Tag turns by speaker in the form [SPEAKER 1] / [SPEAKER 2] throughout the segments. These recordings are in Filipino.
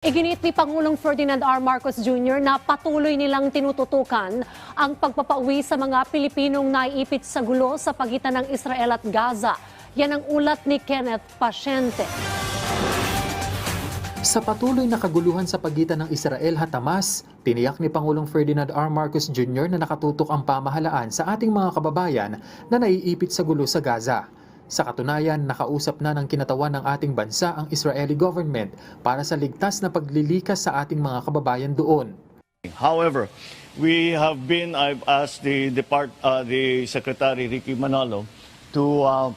[SPEAKER 1] Iginit ni Pangulong Ferdinand R. Marcos Jr. na patuloy nilang tinututukan ang pagpapauwi sa mga Pilipinong naiipit sa gulo sa pagitan ng Israel at Gaza. Yan ang ulat ni Kenneth Pasyente.
[SPEAKER 2] Sa patuloy na kaguluhan sa pagitan ng Israel at Hamas, tiniyak ni Pangulong Ferdinand R. Marcos Jr. na nakatutok ang pamahalaan sa ating mga kababayan na naiipit sa gulo sa Gaza. Sa katunayan, nakausap na ng kinatawan ng ating bansa ang Israeli government para sa ligtas na paglilikas sa ating mga kababayan doon.
[SPEAKER 3] However, we have been, I've asked the, depart, uh, the Secretary Ricky Manalo to, uh,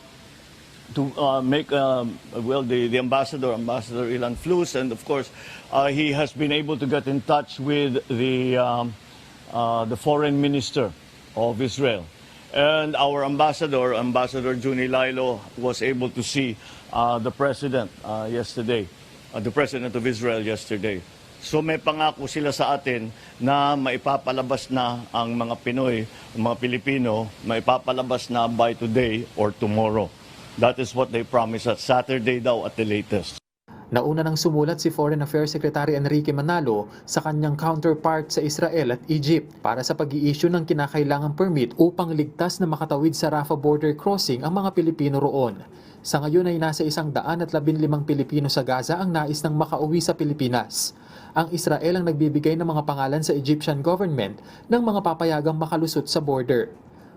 [SPEAKER 3] to uh, make, um, well, the, the ambassador, Ambassador Ilan Flus, and of course, uh, he has been able to get in touch with the, um, uh, the foreign minister of Israel. And our ambassador, Ambassador Juni Lilo, was able to see uh, the president uh, yesterday, uh, the president of Israel yesterday. So may pangako sila sa atin na maipapalabas na ang mga Pinoy, ang mga Pilipino, maipapalabas na by today or tomorrow. That is what they promised us, Saturday daw at the latest.
[SPEAKER 2] Nauna nang sumulat si Foreign Affairs Secretary Enrique Manalo sa kanyang counterpart sa Israel at Egypt para sa pag-i-issue ng kinakailangang permit upang ligtas na makatawid sa Rafah border crossing ang mga Pilipino roon. Sa ngayon ay nasa isang daan at labing limang Pilipino sa Gaza ang nais ng makauwi sa Pilipinas. Ang Israel ang nagbibigay ng mga pangalan sa Egyptian government ng mga papayagang makalusot sa border.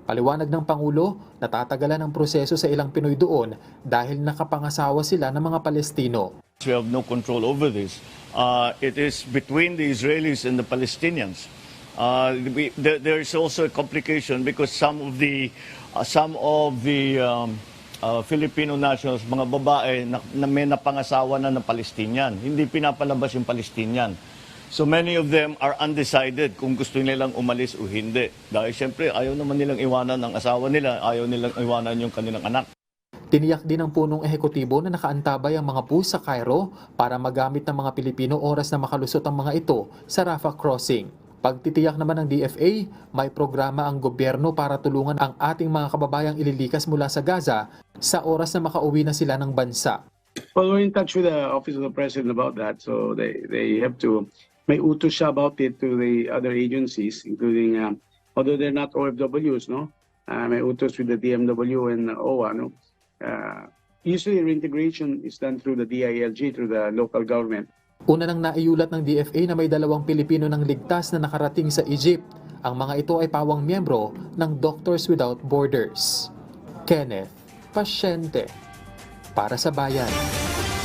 [SPEAKER 2] Paliwanag ng Pangulo, natatagalan ang proseso sa ilang Pinoy doon dahil nakapangasawa sila ng mga Palestino.
[SPEAKER 3] We have no control over this. Uh, it is between the Israelis and the Palestinians. Uh, we, there, there is also a complication because some of the uh, some of the um, uh, Filipino nationals, mga babae na, na may napangasawa na ng Palestinian, hindi pinapalabas yung Palestinian. So many of them are undecided kung gusto nilang umalis o hindi. Dahil siyempre ayaw naman nilang iwanan ang asawa nila, ayaw nilang iwanan yung kanilang anak.
[SPEAKER 2] Tiniyak din ng punong ehekutibo na nakaantabay ang mga bus sa Cairo para magamit ng mga Pilipino oras na makalusot ang mga ito sa Rafah crossing. Pagtitiyak naman ng DFA, may programa ang gobyerno para tulungan ang ating mga kababayang ililikas mula sa Gaza sa oras na makauwi na sila ng bansa.
[SPEAKER 4] Well, we're in touch with the Office of the President about that, so they, they have to, may utos siya about it to the other agencies, including, um, although they're not OFWs, no? Uh, may utos with the DMW and OWA, no? Uh, usually reintegration is done through the DILG, through the local government.
[SPEAKER 2] Una nang naiulat ng DFA na may dalawang Pilipino ng ligtas na nakarating sa Egypt. Ang mga ito ay pawang miyembro ng Doctors Without Borders. Kenneth Pasyente para sa bayan.